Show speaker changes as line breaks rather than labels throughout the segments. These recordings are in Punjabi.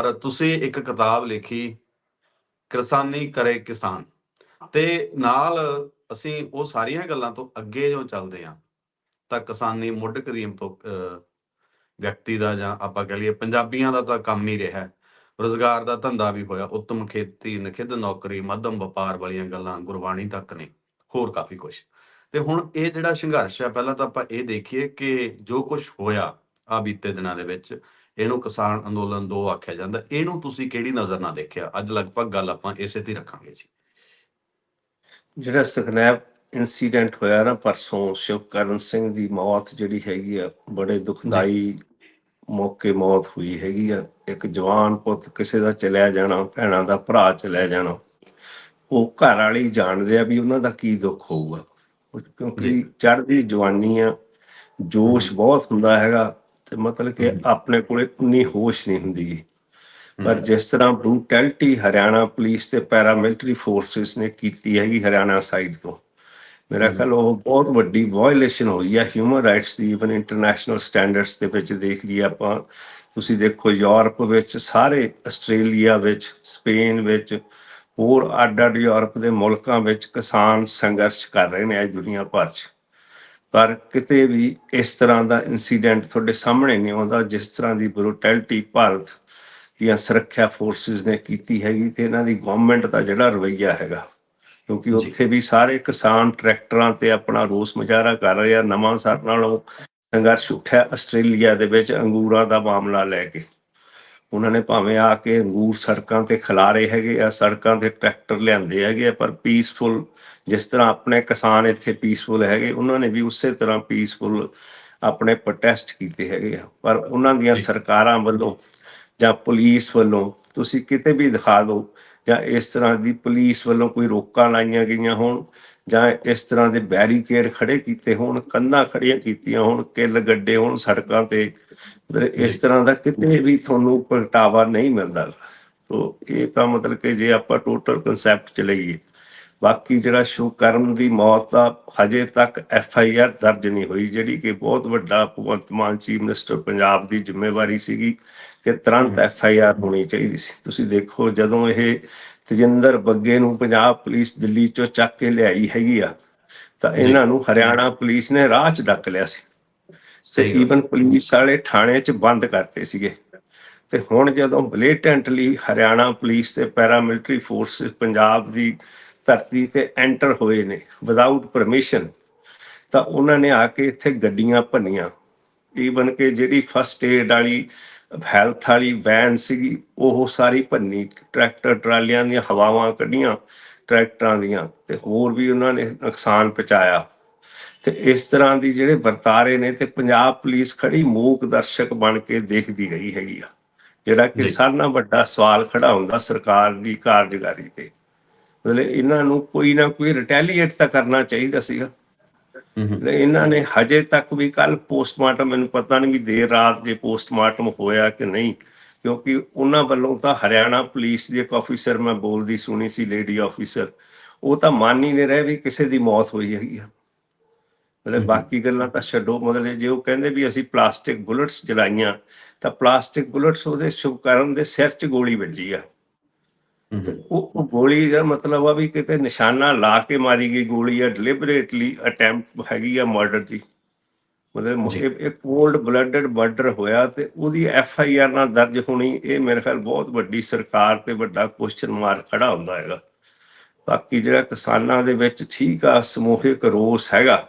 ਔਰ ਤੁਸੀਂ ਇੱਕ ਕਿਤਾਬ ਲਿਖੀ ਕਿਸਾਨੀ ਕਰੇ ਕਿਸਾਨ। ਤੇ ਨਾਲ ਅਸੀਂ ਉਹ ਸਾਰੀਆਂ ਗੱਲਾਂ ਤੋਂ ਅੱਗੇ ਜੋ ਚੱਲਦੇ ਆ, ਤਾਂ ਕਿਸਾਨੀ ਮੁੱਢ ਕਦੀਮ ਤੋਂ ਵਿਅਕਤੀ ਦਾ ਜਾਂ ਆਪਾਂ ਕਹ ਲਈਏ ਪੰਜਾਬੀਆਂ ਦਾ ਤਾਂ ਕੰਮ ਹੀ ਰਿਹਾ। ਹੈ ਰੋਜ਼ਗਾਰ ਦਾ ਧੰਦਾ ਵੀ ਹੋਇਆ, ਉੱਤਮ ਖੇਤੀ, ਨਖਿੱਧ ਨੌਕਰੀ, ਮੱਧਮ ਵਪਾਰ ਵਾਲੀਆਂ ਗੱਲਾਂ ਗੁਰਬਾਣੀ ਤੱਕ ਨੇ, ਹੋਰ ਕਾਫੀ ਕੁਝ ਤੇ ਹੁਣ ਇਹ ਜਿਹੜਾ ਸੰਘਰਸ਼ ਹੈ ਪਹਿਲਾਂ ਤਾਂ ਆਪਾਂ ਇਹ ਦੇਖੀਏ ਕਿ ਜੋ ਕੁਝ ਹੋਇਆ ਆ ਬੀਤੇ ਦਿਨਾਂ ਦੇ ਵਿੱਚ ਇਹਨੂੰ ਕਿਸਾਨ ਅੰਦੋਲਨ 2 ਆਖਿਆ ਜਾਂਦਾ। ਇਹਨੂੰ ਤੁਸੀਂ ਕਿਹੜੀ ਨਜ਼ਰ ਨਾਲ ਦੇਖਿਆ? ਅੱਜ ਲਗਭਗ ਗੱਲ ਆਪਾਂ ਇਸੇ ਤੇ ਰੱਖਾਂਗੇ ਜੀ।
ਜਿਹੜਾ ਸਕਨੈਪ ਇਨਸੀਡੈਂਟ ਹੋਇਆ ਨਾ ਪਰਸੋਂ ਸ਼ਿਵਕਰਨ ਸਿੰਘ ਦੀ ਮੌਤ ਜਿਹੜੀ ਹੈਗੀ ਆ ਬੜੇ ਦੁਖਦਾਈ ਮੌਕੇ ਮੌਤ ਹੋਈ ਹੈਗੀ ਆ। ਇੱਕ ਜਵਾਨ ਪੁੱਤ ਕਿਸੇ ਦਾ ਚਲਿਆ ਜਾਣਾ ਭੈਣਾਂ ਦਾ ਭਰਾ ਚਲਿਆ ਜਾਣਾ। ਉਹ ਘਰ ਵਾਲੀ ਜਾਣਦੇ ਆ ਵੀ ਉਹਨਾਂ ਦਾ ਕੀ ਦੁੱਖ ਹੋਊਗਾ। ਕਿਉਂਕਿ। ਚੜ੍ਹਦੀ ਜਵਾਨੀ ਆ ਜੋਸ਼ ਬਹੁਤ ਹੁੰਦਾ ਹੈਗਾ। ਤੇ ਮਤਲਬ ਕਿ। ਆਪਣੇ ਕੋਲੇ ਉਨੀ ਹੋਸ਼ ਨਹੀਂ ਹੁੰਦੀ। ਪਰ ਜਿਸ ਤਰ੍ਹਾਂ ਬਰੂਟੈਲਿਟੀ ਹਰਿਆਣਾ ਪੁਲਿਸ ਤੇ ਪੈਰਾਮਿਲਟਰੀ ਫੋਰਸਸ ਨੇ ਕੀਤੀ ਹੈਗੀ ਹਰਿਆਣਾ ਸਾਈਡ ਤੋਂ ਮੇਰਾ। ਖਿਆਲ ਉਹ ਬਹੁਤ ਵੱਡੀ ਵਾਇਓਲੇਸ਼ਨ ਹੋਈ ਹੈ ਹਿਊਮਨ ਰਾਈਟਸ ਦੀ ਇਵਨ ਇੰਟਰਨੈਸ਼ਨਲ ਸਟੈਂਡਰਡਸ ਦੇ ਵਿੱਚ ਦੇਖ ਲਈਏ ਆਪਾਂ ਤੁਸੀਂ ਦੇਖੋ ਯੂਰਪ ਵਿੱਚ ਸਾਰੇ ਆਸਟ੍ਰੇਲੀਆ ਵਿੱਚ ਸਪੇਨ ਵਿੱਚ ਹੋਰ ਅੱਡ-ਅੱਡ ਯੂਰਪ ਦੇ ਮੁਲਕਾਂ ਵਿੱਚ ਕਿਸਾਨ ਸੰਘਰਸ਼ ਕਰ ਰਹੇ ਨੇ ਅੱਜ ਦੁਨੀਆ ਭਰ 'ਚ ਪਰ ਕਿਤੇ ਵੀ ਇਸ ਤਰ੍ਹਾਂ ਦਾ ਇਨਸੀਡੈਂਟ ਤੁਹਾਡੇ ਸਾਹਮਣੇ ਨਹੀਂ ਆਉਂਦਾ ਜਿਸ ਤਰ੍ਹਾਂ ਦੀ ਬਰੂਟੈਲਿਟੀ ਭਾਰਤ ਦੀਆਂ ਸੁਰੱਖਿਆ ਫੋਰਸਿਸ ਨੇ ਕੀਤੀ ਹੈਗੀ ਤੇ ਇਹਨਾਂ ਦੀ ਗਵਰਨਮੈਂਟ ਦਾ ਜਿਹੜਾ ਰਵੱਈਆ ਹੈਗਾ ਕਿਉਂਕਿ। ਉੱਥੇ ਵੀ ਸਾਰੇ ਕਿਸਾਨ ਟਰੈਕਟਰਾਂ ਤੇ ਆਪਣਾ ਰੋਸ ਮੁਜ਼ਾਹਰਾ ਕਰ ਰਹੇ ਆ ਨਵਾਂ ਸਰ ਨਾਲੋਂ ਸੰਘਰਸ਼ ਉੱਠਿਆ ਆਸਟ੍ਰੇਲੀਆ ਦੇ ਵਿੱਚ ਅੰਗੂਰਾਂ ਦਾ ਮਾਮਲਾ ਲੈ ਕੇ ਉਹਨਾਂ ਨੇ ਭਾਵੇਂ ਆ ਕੇ ਅੰਗੂਰ ਸੜਕਾਂ ਤੇ ਖਿਲਾਰੇ ਹੈਗੇ ਆ ਸੜਕਾਂ ਤੇ ਟਰੈਕਟਰ ਲਿਆਂਦੇ ਹੈਗੇ ਆ ਪਰ ਪੀਸਫੁਲ ਜਿਸ ਤਰ੍ਹਾਂ ਆਪਣੇ ਕਿਸਾਨ ਇੱਥੇ ਪੀਸਫੁਲ ਹੈਗੇ ਉਹਨਾਂ ਨੇ ਵੀ ਉਸੇ ਤਰ੍ਹਾਂ ਪੀਸਫੁਲ ਆਪਣੇ ਪ੍ਰੋਟੈਸਟ ਕੀਤੇ ਹੈਗੇ ਆ ਪਰ ਉਹਨਾਂ ਦੀਆਂ। ਸਰਕਾਰਾਂ ਵੱਲੋਂ ਜਾਂ ਪੁਲਿਸ ਵੱਲੋਂ ਤੁਸੀਂ ਕਿਤੇ ਵੀ ਦਿਖਾ ਦਿਓ ਜਾਂ ਇਸ ਤਰ੍ਹਾਂ ਦੀ ਪੁਲਿਸ ਵੱਲੋਂ ਕੋਈ ਰੋਕਾਂ ਲਾਈਆਂ ਗਈਆਂ ਹੋਣ ਜਾਂ ਇਸ ਤਰ੍ਹਾਂ ਦੇ ਬੈਰੀਕੇਡ ਖੜੇ ਕੀਤੇ ਹੋਣ ਕੰਧਾਂ ਖੜੀਆਂ ਕੀਤੀਆਂ ਹੋਣ ਕਿੱਲ ਗੱਡੇ ਹੋਣ ਸੜਕਾਂ ਤੇ ਇਸ। ਤਰ੍ਹਾਂ ਦਾ ਕਿਤੇ ਵੀ ਤੁਹਾਨੂੰ ਪ੍ਰਗਟਾਵਾ ਨਹੀਂ ਮਿਲਦਾ ਸੋ ਇਹ ਤਾਂ ਮਤਲਬ ਕਿ ਜੇ ਆਪਾਂ ਟੋਟਲ ਕਨਸੈਪਟ ਚ ਲਈਏ ਬਾਕੀ ਜਿਹੜਾ ਸ਼ੁਕਰਮ ਦੀ ਮੌਤ ਦਾ ਹਜੇ ਤੱਕ ਐਫ ਆਈ ਆਰ ਦਰਜ ਨਹੀਂ ਹੋਈ ਜਿਹੜੀ ਕਿ ਬਹੁਤ ਵੱਡਾ ਭਗਵੰਤ ਮਾਨ ਚੀਫ ਮਿਨਿਸਟਰ ਪੰਜਾਬ ਦੀ ਜ਼ਿੰਮੇਵਾਰੀ ਸੀਗੀ ਕਿ ਤੁਰੰਤ। ਐਫ ਆਈ ਆਰ ਹੋਣੀ ਚਾਹੀਦੀ ਸੀ ਤੁਸੀਂ ਦੇਖੋ ਜਦੋਂ ਇਹ ਤਜਿੰਦਰ ਬੱਗੇ ਨੂੰ ਪੰਜਾਬ ਪੁਲਿਸ ਦਿੱਲੀ ਚੋਂ ਚੱਕ ਕੇ ਲਿਆਈ ਹੈਗੀ ਆ ਤਾਂ। ਇਹਨਾਂ ਨੂੰ ਹਰਿਆਣਾ ਪੁਲਿਸ ਨੇ ਰਾਹ 'ਚ ਡੱਕ ਲਿਆ ਸੀ ਤੇ। ਈਵਨ ਪੁਲਿਸ ਵਾਲੇ ਥਾਣੇ 'ਚ ਬੰਦ ਕਰਤੇ ਸੀਗੇ ਤੇ ਹੁਣ ਜਦੋਂ ਬਲੇਟੈਂਟਲੀ ਹਰਿਆਣਾ ਪੁਲਿਸ ਤੇ ਪੈਰਾਮਿਲਟਰੀ ਫੋਰਸ ਪੰਜਾਬ ਦੀ ਧਰਤੀ ਤੇ ਐਂਟਰ ਹੋਏ ਨੇ ਵਿਦਆਊਟ ਪਰਮਿਸ਼ਨ ਤਾਂ ਉਹਨਾਂ ਨੇ ਆ ਕੇ ਇੱਥੇ ਗੱਡੀਆਂ ਭੰਨੀਆਂ ਈਵਨ ਕਿ ਜਿਹੜੀ ਫਸਟ ਏਡ ਵਾਲੀ ਹੈਲਥ ਵਾਲੀ ਵੈਨ ਸੀਗੀ ਉਹ ਸਾਰੀ ਭੰਨੀ ਟਰੈਕਟਰ ਟਰਾਲੀਆਂ ਦੀਆਂ ਹਵਾਵਾਂ ਕੱਢੀਆਂ ਟਰੈਕਟਰਾਂ ਦੀਆਂ ਤੇ ਹੋਰ ਵੀ ਉਹਨਾਂ ਨੇ ਨੁਕਸਾਨ ਪਹੁੰਚਾਇਆ। ਤੇ ਇਸ ਤਰ੍ਹਾਂ ਦੀ ਜਿਹੜੇ ਵਰਤਾਰੇ ਨੇ ਤੇ ਪੰਜਾਬ ਪੁਲਿਸ ਖੜੀ ਮੂਕ ਦਰਸ਼ਕ ਬਣ ਕੇ ਦੇਖਦੀ ਰਹੀ ਹੈਗੀ ਆ। ਜਿਹੜਾ ਕਿ ਨਾਲੋਂ ਵੱਡਾ ਸਵਾਲ ਖੜਾ ਹੁੰਦਾ ਸਰਕਾਰ ਦੀ ਕਾਰਜਕਾਰੀ ਤੇ। ਮਤਲਬ ਇਹਨਾਂ ਨੂੰ ਕੋਈ ਨਾ ਕੋਈ ਰਿਟੈਲੀਏਟ ਤਾਂ ਕਰਨਾ ਚਾਹੀਦਾ ਸੀਗਾ। ਇਹਨਾਂ ਨੇ ਹਜੇ ਤੱਕ ਵੀ ਕੱਲ ਪੋਸਟਮਾਰਟਮ ਮੈਨੂੰ ਪਤਾ ਨਹੀਂ ਵੀ ਦੇਰ ਰਾਤ ਜੇ ਪੋਸਟਮਾਰਟਮ ਹੋਇਆ ਕਿ ਨਹੀਂ ਕਿਉਂਕਿ ਉਹਨਾਂ ਵੱਲੋਂ ਤਾਂ ਹਰਿਆਣਾ ਪੁਲਿਸ ਦੀ ਇੱਕ ਆਫੀਸਰ ਮੈਂ ਬੋਲਦੀ ਸੁਣੀ ਸੀ ਲੇਡੀ ਆਫੀਸਰ ਉਹ ਤਾਂ ਮੰਨ ਹੀ ਨਹੀਂ ਰਹੇ ਵੀ ਕਿਸੇ ਦੀ ਮੌਤ ਹੋਈ ਹੈਗੀ ਆ। ਮਤਲਬ। ਬਾਕੀ ਗੱਲਾਂ ਤਾਂ ਛੱਡੋ ਮਤਲਬ ਜੇ ਉਹ ਕਹਿੰਦੇ ਵੀ ਅਸੀਂ ਪਲਾਸਟਿਕ ਬੁਲਟਸ ਜਲਾਈਆਂ ਤਾਂ ਪਲਾਸਟਿਕ ਬੁਲਟਸ ਉਹਦੇ ਸ਼ੁਭਕਰਨ ਦੇ ਸਿਰ 'ਚ ਗੋਲੀ ਵੱਜੀ ਆ। ਉਹ ਗੋਲੀ ਦਾ ਮਤਲਬ ਆ ਵੀ ਕਿਤੇ ਨਿਸ਼ਾਨਾ ਲਾ ਕੇ ਮਾਰੀ ਗਈ ਗੋਲੀ ਆ ਡਿਲੀਬਰੇਟਲੀ ਅਟੈਂਪਟ ਹੈਗੀ ਆ ਮਰਡਰ ਦੀ। ਮਤਲਬ ਇੱਕ ਕੋਲਡ ਬਲੱਡਡ ਮਰਡਰ ਹੋਇਆ ਤੇ ਉਹਦੀ ਐਫ ਆਈ ਆਰ ਨਾਲ ਦਰਜ ਹੋਣੀ ਇਹ ਮੇਰੇ ਖਿਆਲ ਬਹੁਤ ਵੱਡੀ ਸਰਕਾਰ ਤੇ ਵੱਡਾ ਕੁਐਸਚਨ ਮਾਰਕ ਖੜਾ ਹੁੰਦਾ ਹੈਗਾ। ਬਾਕੀ ਜਿਹੜਾ ਕਿਸਾਨਾਂ ਦੇ ਵਿੱਚ ਠੀਕ ਆ ਸਮੂਹਿਕ ਰੋਸ ਹੈਗਾ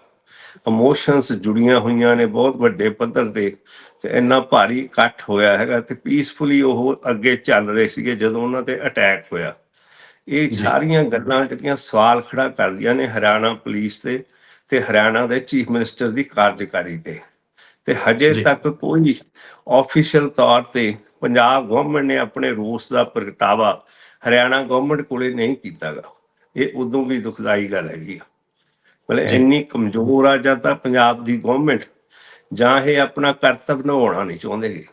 ਇਮੋਸ਼ਨਸ ਜੁੜੀਆਂ ਹੋਈਆਂ ਨੇ ਬਹੁਤ ਵੱਡੇ ਪੱਧਰ ਤੇ ਤੇ ਇੰਨਾ ਭਾਰੀ ਇਕੱਠ ਹੋਇਆ ਹੈਗਾ ਤੇ ਪੀਸਫੁਲੀ ਉਹ ਅੱਗੇ ਚੱਲ ਰਹੇ ਸੀਗੇ ਜਦੋਂ ਉਹਨਾਂ ਤੇ ਅਟੈਕ ਹੋਇਆ ਇਹ। ਸਾਰੀਆਂ ਗੱਲਾਂ ਜਿਹੜੀਆਂ ਸਵਾਲ ਖੜਾ ਕਰਦੀਆਂ ਨੇ ਹਰਿਆਣਾ ਪੁਲਿਸ ਤੇ ਤੇ ਹਰਿਆਣਾ ਦੇ ਚੀਫ ਮਿਨਿਸਟਰ ਦੀ ਕਾਰਜਕਾਰੀ ਤੇ ਤੇ ਹਜੇ। ਤੱਕ ਕੋਈ ਆਫੀਸ਼ੀਅਲ ਤੌਰ ਤੇ ਪੰਜਾਬ ਗਵਰਨਮੈਂਟ ਨੇ ਆਪਣੇ ਰੋਸ ਦਾ ਪ੍ਰਗਟਾਵਾ ਹਰਿਆਣਾ ਗਵਰਨਮੈਂਟ ਕੋਲੇ ਨਹੀਂ ਕੀਤਾਗਾ ਇਹ ਉਦੋਂ ਵੀ ਦੁਖਦਾਈ ਗੱਲ ਹੈਗੀ ਆ ਮਤਲਬ। ਇੰਨੀ ਕਮਜ਼ੋਰ ਆ ਜਾਂ ਤਾਂ ਪੰਜਾਬ ਦੀ ਗਵਰਨਮੈਂਟ ਜਾਂ ਇਹ ਆਪਣਾ ਕਰਤੱਵ ਨਿਭਾਉਣਾ ਨਹੀਂ ਚਾਹੁੰਦੇ।